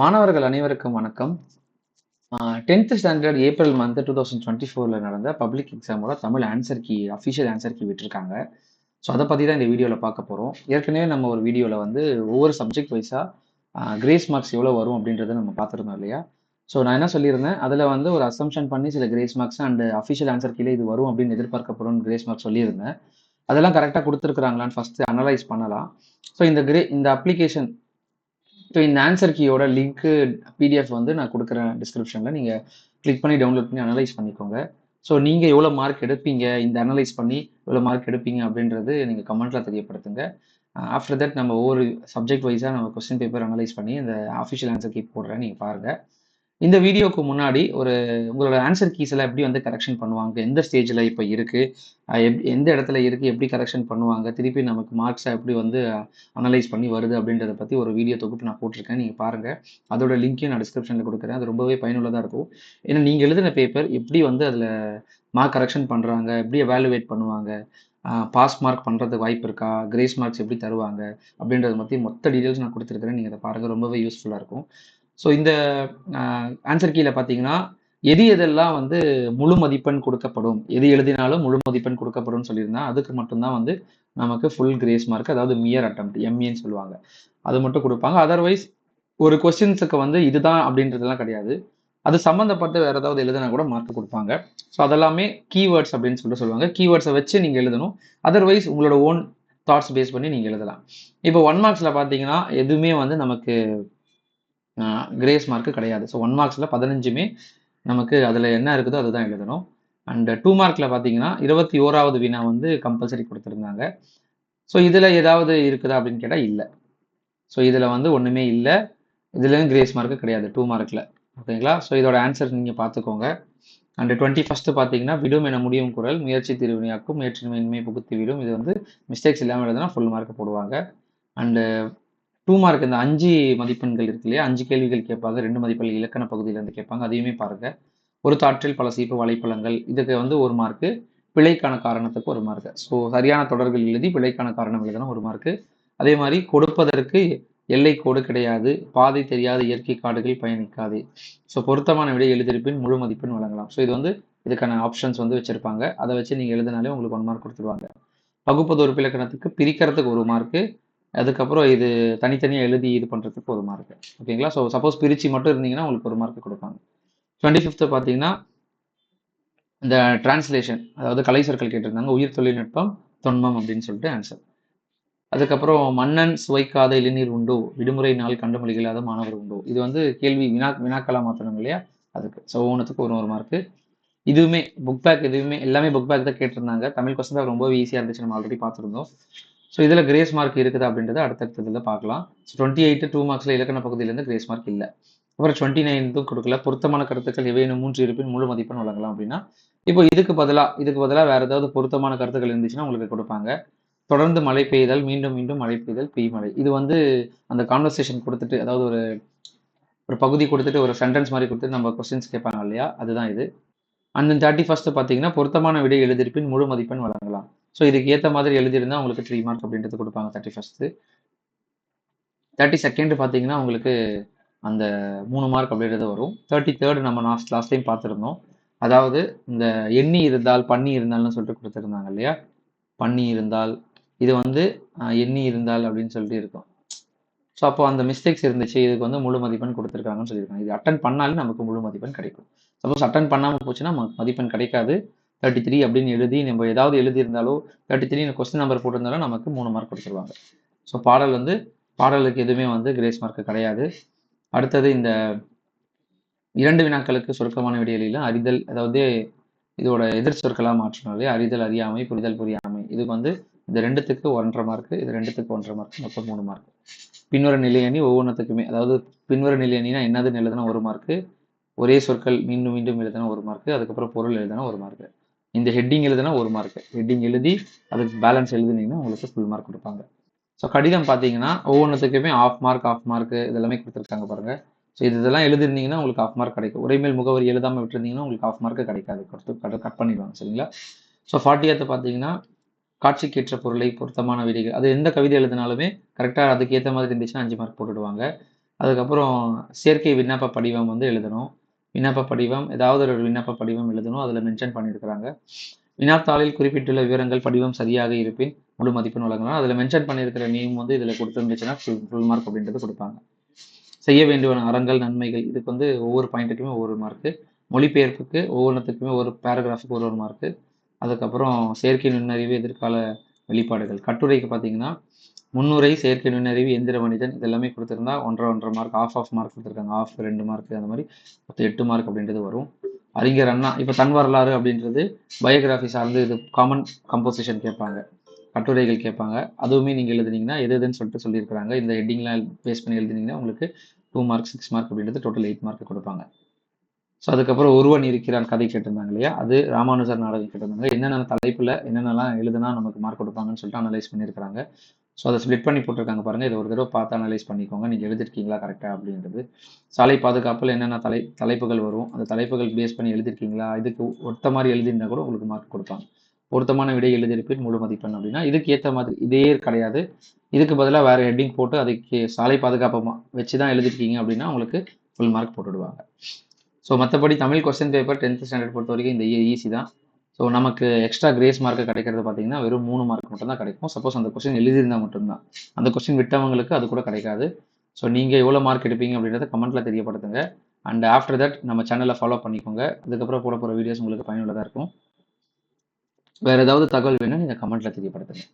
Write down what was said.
மாணவர்கள் அனைவருக்கும் வணக்கம். Tenth standard April month two thousand twenty ஃபோரில் நடந்த public எக்ஸாமோட Tamil answer key official answer key விட்டுருக்காங்க. ஸோ அதை பற்றி தான் இந்த வீடியோவில் பார்க்க போகிறோம் ஏற்கனவே நம்ம ஒரு வீடியோவில் வந்து ஒவ்வொரு சப்ஜெக்ட் வைஸாக கிரேஸ் மார்க்ஸ் எவ்வளோ வரும் அப்படின்றத நம்ம பார்த்துருந்தோம் இல்லையா? ஸோ நான் என்ன சொல்லியிருந்தேன்? அதில் வந்து ஒரு அசம்ஷன் பண்ணி சில grace marks and official answer கீழே இது வரும் அப்படின்னு எதிர்பார்க்கப்படும் கிரேஸ் மார்க்ஸ் சொல்லியிருந்தேன். அதெல்லாம் கரெக்டாக கொடுத்துருக்குறாங்களான்னு ஃபஸ்ட்டு அனலைஸ் பண்ணலாம். ஸோ இந்த கிரே இந்த அப்ளிகேஷன் ஸோ இந்த ஆன்சர் கீயோட லிங்க்கு பிடிஎஃப் வந்து நான் கொடுக்குறேன் டிஸ்கிரிப்ஷனில் நீங்கள் கிளிக் பண்ணி டவுன்லோட் பண்ணி அனலைஸ் பண்ணிக்கோங்க. ஸோ நீங்கள் எவ்வளோ மார்க் எடுப்பீங்க? இந்த அனலைஸ் பண்ணி எவ்வளோ மார்க் எடுப்பீங்க? அப்படின்றது நீங்கள் கமெண்ட்டில் தெரியப்படுத்துங்க. Uh, ஆஃப்டர் தட் நம்ம ஒவ்வொரு சப்ஜெக்ட் வைஸாக நம்ம கொஸ்டின் பேப்பர் அனலைஸ் பண்ணி இந்த ஆஃபிஷியல் ஆன்சர் கீ போடுறேன். நீங்கள் பாருங்கள் இந்த வீடியோக்கு முன்னாடி ஒரு உங்களோட ஆன்சர் கீஸ் எல்லாம் எப்படி வந்து கரெக்ஷன் பண்ணுவாங்க? எந்த ஸ்டேஜில் இப்போ இருக்குது எந்த இடத்துல இருக்குது எப்படி கரெக்ஷன் பண்ணுவாங்க? திருப்பி நமக்கு மார்க்ஸை எப்படி வந்து அனலைஸ் பண்ணி வருது அப்படின்றத பற்றி ஒரு வீடியோ தொகுப்பு நான் போட்டிருக்கேன். நீங்கள் பாருங்கள் அதோட லிங்க்கையும் நான் டிஸ்கிரிப்ஷனில் கொடுக்குறேன். அது ரொம்பவே பயனுள்ளதாக இருக்கும். ஏன்னா நீங்கள் எழுதின பேப்பர் எப்படி வந்து அதில் மார்க் கரெக்ஷன் பண்ணுறாங்க எப்படி எவாலுவேட் பண்ணுவாங்க? பாஸ் மார்க் பண்ணுறதுக்கு வாய்ப்பு இருக்கா? கிரேஸ் மார்க்ஸ் எப்படி தருவாங்க? அப்படின்றத பற்றி மொத்த டீட்டெயில்ஸ் நான் கொடுத்துருக்குறேன். நீங்கள் அதை பாருங்கள் ரொம்பவே யூஸ்ஃபுல்லாக இருக்கும். ஸோ இந்த ஆன்சர் கீழே பார்த்தீங்கன்னா எது எதெல்லாம் வந்து முழு மதிப்பெண் கொடுக்கப்படும்? எது எழுதினாலும் முழு மதிப்பெண் கொடுக்கப்படும் சொல்லியிருந்தா அதுக்கு மட்டும்தான் வந்து நமக்கு ஃபுல் கிரேஸ் மார்க் அதாவது மியர் அட்டம் எம்ஏன்னு சொல்லுவாங்க. அது மட்டும் கொடுப்பாங்க. அதர்வைஸ் ஒரு கொஸ்டின்ஸுக்கு வந்து இதுதான் அப்படின்றதெல்லாம் கிடையாது. அது சம்மந்தப்பட்ட வேற ஏதாவது எழுதினா கூட மார்க் கொடுப்பாங்க. ஸோ அதெல்லாமே கீவேர்ட்ஸ் அப்படின்னு சொல்லிட்டு சொல்லுவாங்க. கீவேர்ட்ஸை வச்சு நீங்கள் எழுதணும். அதர்வைஸ் உங்களோட ஓன் தாட்ஸ் பேஸ் பண்ணி நீங்கள் எழுதலாம். இப்போ ஒன் மார்க்ஸில் பார்த்தீங்கன்னா எதுவுமே வந்து நமக்கு கிரேஸ் மார்க்கு கிடையாது. ஸோ ஒன் மார்க்ஸில் பதினஞ்சுமே நமக்கு அதில் என்ன இருக்குதோ அதுதான் எழுதணும். அண்ட் டூ மார்க்கில் பார்த்தீங்கன்னா இருபத்தி ஓராவது வினா வந்து கம்பல்சரி கொடுத்துருந்தாங்க. ஸோ இதில் ஏதாவது இருக்குதா அப்படின்னு கேட்டால் இல்லை. ஸோ இதில் வந்து ஒன்றுமே இல்லை. இதுலேயும் கிரேஸ் மார்க்கு கிடையாது டூ மார்க்கில் ஓகேங்களா ஸோ இதோட ஆன்சர் நீங்கள் பார்த்துக்கோங்க அண்ட் டுவெண்ட்டி ஃபஸ்ட்டு பார்த்தீங்கன்னா விடும் என முடியும் குரல் முயற்சி திருவினையாக்கும் முயற்சியின்மை புகுத்தி விடும். இது வந்து மிஸ்டேக்ஸ் இல்லாமல் எழுதுனா ஃபுல் மார்க் போடுவாங்க. அண்டு டூ மார்க் இந்த அஞ்சு மதிப்பெண்கள் இருக்கு இல்லையா? அஞ்சு கேள்விகள் கேட்பாங்க. ரெண்டு மதிப்பெண்கள் இலக்கண பகுதியிலேருந்து கேட்பாங்க. அதையுமே பாருங்க. ஒரு தாற்றில் பல சீப்பு வலைப்பழங்கள். இதுக்கு வந்து ஒரு மார்க்கு பிழைக்கான காரணத்துக்கு ஒரு மார்க்கு ஸோ சரியான தொடர்கள் எழுதி பிழைக்கான காரணம் எழுதணும் ஒரு மார்க்கு அதே மாதிரி கொடுப்பதற்கு எல்லை கோடு கிடையாது. பாதை தெரியாத இயற்கை காடுகள் பயணிக்காது. ஸோ பொருத்தமான விடை எழுதியிருப்பின் முழு மதிப்பெண் வழங்கலாம். ஸோ இது வந்து இதுக்கான ஆப்ஷன்ஸ் வந்து வச்சிருப்பாங்க. அதை வச்சு நீங்கள் எழுதினாலே உங்களுக்கு ஒன் மார்க் கொடுத்துருவாங்க. வகுப்பது ஒரு இலக்கணத்துக்கு பிரிக்கிறதுக்கு ஒரு மார்க்கு அதுக்கப்புறம் இது தனித்தனியாக எழுதி இது பண்ணுறதுக்கு ஒரு மார்க் ஓகேங்களா ஸோ சப்போஸ் பிரித்து மட்டும் இருந்தீங்கன்னா உங்களுக்கு ஒரு மார்க் கொடுப்பாங்க. டுவெண்ட்டி ஃபிஃப்த்து பார்த்தீங்கன்னா இந்த டிரான்ஸ்லேஷன் அதாவது கலை சொற்கள் கேட்டிருந்தாங்க. உயிர் தொழில்நுட்பம் தொன்மம் அப்படின்னு சொல்லிட்டு ஆன்சர் அதுக்கப்புறம் மன்னன் சுவைக்காத இளைநீர் உண்டோ விடுமுறை நாள் கண்டுமொழி இல்லாத மாணவர் உண்டோ. இது வந்து கேள்வி வினா வினாக்களாக மாற்றணும் இல்லையா? அதுக்கு. ஸோ ஒவ்வொன்றுத்துக்கு ஒரு ஒரு மார்க்கு இதுவுமே புக் பேக் எதுவுமே எல்லாமே புக் பேக் தான் கேட்டிருந்தாங்க. தமிழ் கொஸ்டின் பேக் ரொம்ப ஈஸியாக இருந்துச்சு. நம்ம ஆல்ரெடி பார்த்துருந்தோம். ஸோ இதில் கிரேஸ் மார்க் இருக்குதா அப்படின்றத அடுத்தடுத்ததில் பார்க்கலாம். ஸோ டுவெண்ட்டி எயிட்டு டூ மார்க்ஸில் இலக்கண பகுதியிலேருந்து கிரேஸ் மார்க் இல்லை. அப்புறம் டுவெண்ட்டி நைன்த்தும் கொடுக்கல. பொருத்தமான கருத்துக்கள் எவையேனும் மூன்று இருப்பின் முழு மதிப்பெண் வழங்கலாம் அப்படின்னா இப்போ இதுக்கு பதிலாக இதுக்கு பதிலாக வேறு ஏதாவது பொருத்தமான கருத்துக்கள் இருந்துச்சுன்னா உங்களுக்கு கொடுப்பாங்க. தொடர்ந்து மழை பெய்தல் மீண்டும் மீண்டும் மழை பெய்தல் பெய்மழை. இது வந்து அந்த கான்வர்சேஷன் கொடுத்துட்டு அதாவது ஒரு ஒரு பகுதி கொடுத்துட்டு ஒரு சென்டென்ஸ் மாதிரி கொடுத்துட்டு நம்ம கொஸ்டின்ஸ் கேட்பாங்க இல்லையா? அதுதான் இது. அந்த தேர்ட்டி ஃபர்ஸ்ட் பார்த்தீங்கன்னா பொருத்தமான விடை எழுதியிருப்பின் முழு மதிப்பெண் வழங்கலாம். ஸோ இதுக்கு ஏற்ற மாதிரி எழுதியிருந்தால் உங்களுக்கு த்ரீ மார்க் அப்படின்றது கொடுப்பாங்க தேர்ட்டி ஃபஸ்ட்டு தேர்ட்டி செகண்ட் பார்த்தீங்கன்னா உங்களுக்கு அந்த மூணு மார்க் அப்படின்றது வரும். தேர்ட்டி தேர்டு நம்ம லாஸ்ட் லாஸ்ட் டைம் பார்த்துருந்தோம். அதாவது இந்த எண்ணி இருந்தால் பண்ணி இருந்தால்னு சொல்லிட்டு கொடுத்துருந்தாங்க இல்லையா? பண்ணி இருந்தால் இது வந்து எண்ணி இருந்தால் அப்படின்னு சொல்லிட்டு இருக்கும். ஸோ அப்போ அந்த மிஸ்டேக்ஸ் இருந்துச்சு. இதுக்கு வந்து முழு மதிப்பெண் கொடுத்துருக்காங்கன்னு சொல்லியிருக்காங்க. இது அட்டன் பண்ணாலும் நமக்கு முழு மதிப்பெண் கிடைக்கும். சப்போஸ் அட்டன் பண்ணாமல் போச்சுன்னா மதிப்பெண் கிடைக்காது. தேர்ட்டி த்ரீ அப்படின்னு எழுதி நம்ம ஏதாவது எழுதியிருந்தாலோ தேர்ட்டி த்ரீ கொஸ்டின் நம்பர் போட்டிருந்தாலும் நமக்கு மூணு மார்க் கொடுத்துருவாங்க. ஸோ பாடல் வந்து பாடலுக்கு எதுவுமே வந்து கிரேஸ் மார்க் கிடையாது. அடுத்தது இந்த இரண்டு வினாக்களுக்கு சுருக்கமான விடையில அறிதல் அதாவது இதோட எதிர் சொற்களாக மாற்றினாலே அறிதல் அறியாமை புரிதல் புரியாமை. இதுக்கு வந்து இது ரெண்டுத்துக்கு ஒன்றரை மார்க்கு இது ரெண்டுத்துக்கு ஒன்றரை மார்க் மொத்தம் மூணு மார்க் பின்வர நிலையணி ஒவ்வொன்றுத்துக்குமே அதாவது பின்வர நிலையணினா என்னதுன்னு எழுதுனா ஒரு மார்க்கு ஒரே சொற்கள் மீண்டும் மீண்டும் எழுதுனா ஒரு மார்க்கு அதுக்கப்புறம் பொருள் எழுதுனா ஒரு மார்க்கு இந்த ஹெட்டிங் எழுதுனா ஒரு மார்க்கு ஹெட்டிங் எழுதி அதுக்கு பேலன்ஸ் எழுதுனீங்கன்னா உங்களுக்கு ஃபுல் மார்க் கொடுப்பாங்க. ஸோ கடிதம் பார்த்தீங்கன்னா ஒவ்வொன்றுத்துக்குமே ஆஃப் மார்க் ஆஃப் மார்க் இதெல்லாமே கொடுத்துருக்காங்க பாருங்க. ஸோ இது இதெல்லாம் எழுதிருந்தீங்கன்னா உங்களுக்கு ஆஃப் மார்க் கிடைக்கும். உரைமேல் முகவரி எழுதாமல் விட்டுருந்தீங்கன்னா உங்களுக்கு ஆஃப் மார்க்கு கிடைக்காது. கொடுத்து கட் பண்ணிடுவாங்க சரிங்களா? ஸோ ஃபார்ட்டியத்தை பார்த்தீங்கன்னா காட்சிக்கேற்ற பொருளை பொருத்தமான விடைகள் அது எந்த கவிதை எழுதினாலுமே கரெக்டாக அதுக்கு ஏற்ற மாதிரி இருந்துச்சுன்னா அஞ்சு மார்க் போட்டுடுவாங்க. அதுக்கப்புறம் சேர்க்கை விண்ணப்ப படிவம் வந்து எழுதணும். விண்ணப்ப படிவம் ஏதாவது ஒரு விண்ணப்ப படிவம் எழுதணும். அதில் மென்ஷன் பண்ணியிருக்கிறாங்க. வினாத்தாளில் குறிப்பிட்டுள்ள விவரங்கள் படிவம் சரியாக இருப்பின் முழு மதிப்பெண் வழங்கலாம். அதில் மென்ஷன் பண்ணியிருக்கிற நேம் வந்து இதில் கொடுத்துருந்துச்சுன்னா ஃபுல் ஃபுல் மார்க் அப்படின்றது கொடுப்பாங்க. செய்ய வேண்டிய அறங்கள் நன்மைகள் இதுக்கு வந்து ஒவ்வொரு பாயிண்ட்டுக்குமே ஒவ்வொரு மார்க்கு மொழிபெயர்ப்புக்கு ஒவ்வொன்றத்துக்குமே ஒரு பேராகிராஃபுக்கு ஒரு ஒரு மார்க்கு அதுக்கப்புறம் செயற்கை நுண்ணறிவு எதிர்கால வெளிப்பாடுகள். கட்டுரைக்கு பார்த்தீங்கன்னா முன்னுரை செயற்கை நுண்ணறிவு எந்திர மனிதன் இது எல்லாமே கொடுத்துருந்தா ஒன்றரை ஒன்றரை மார்க் ஆஃப் ஆஃப் மார்க் கொடுத்துருக்காங்க. ஆஃப் ரெண்டு மார்க் அந்த மாதிரி மொத்தம் எட்டு மார்க் அப்படின்றது வரும். அறிஞர் அண்ணா இப்போ தன் வரலாறு அப்படின்றது பயோகிராஃபி சார்ந்து இது காமன் கம்போசிஷன் கேட்பாங்க. கட்டுரைகள் கேட்பாங்க. அதுவுமே நீங்கள் எழுதுனீங்கன்னா எது எதுன்னு சொல்லிட்டு சொல்லியிருக்கிறாங்க. இந்த ஹெட்டிங்லாம் பேஸ் பண்ணி எழுதுனீங்கன்னா உங்களுக்கு டூ மார்க் சிக்ஸ் மார்க் அப்படின்றது டோட்டல் எயிட் மார்க் கொடுப்பாங்க. ஸோ அதுக்கப்புறம் ஒருவன் இருக்கிறான் கதை கேட்டிருந்தாங்க இல்லையா? அது ராமானுஜர் நாடகம் கேட்டிருந்தாங்க. என்னென்ன தலைப்பில் என்னென்னலாம் எழுதுனா நமக்கு மார்க் கொடுப்பாங்கன்னு சொல்லிட்டு அனலைஸ் பண்ணியிருக்காங்க ஸோ அதை ஸ்ப்ளிட் பண்ணி போட்டிருக்காங்க பாருங்கள் இதை ஒரு தடவை பார்த்து அனலைஸ் பண்ணிக்கோங்க. நீங்கள் எழுதிருக்கீங்களா கரெக்டாக அப்படின்றது. சாலை பாதுகாப்பில் என்னென்ன தலை தலைப்புகள் வரும் அந்த தலைப்புகள் பேஸ் பண்ணி எழுதிருக்கீங்களா? இதுக்கு ஒத்த மாதிரி எழுதியிருந்தா கூட உங்களுக்கு மார்க் கொடுப்பாங்க. பொருத்தமான விடை எழுதியிருப்பின் முழு மதிப்பெண் அப்படின்னா இதுக்கு ஏற்ற மாதிரி இதே கிடையாது. இதுக்கு பதிலாக வேறு ஹெட்டிங் போட்டு அதுக்கு சாலை பாதுகாப்பு வச்சு தான் எழுதிருக்கீங்க அப்படின்னா உங்களுக்கு ஃபுல் மார்க் போட்டுடுவாங்க. ஸோ மற்றபடி Tamil question paper tenth standard பொறுத்த வரைக்கும் இந்த ஈஸி தான். ஸோ நமக்கு எக்ஸ்ட்ரா கிரேஸ் மார்க் கிடைக்கிறது பார்த்தீங்கன்னா வெறும் மூணு மார்க் மட்டும் தான் கிடைக்கும். சப்போஸ் அந்த கொஸ்டின் எழுதியிருந்தால் மட்டும்தான். அந்த கொஸ்டின் விட்டவங்களுக்கு அது கூட கிடைக்காது. ஸோ நீங்கள் எவ்வளோ மார்க் எடுப்பீங்க அப்படின்றத கமெண்ட்டில் தெரியப்படுத்துங்க. அண்ட் ஆஃப்டர் தட் நம்ம சேனலை ஃபாலோ பண்ணிக்கோங்க. அதுக்கப்புறம் போட போகிற வீடியோஸ் உங்களுக்கு பயனுள்ளதாக இருக்கும். வேறு ஏதாவது தகவல் வேணும் நீங்கள் கமெண்ட்டில் தெரியப்படுத்துங்க.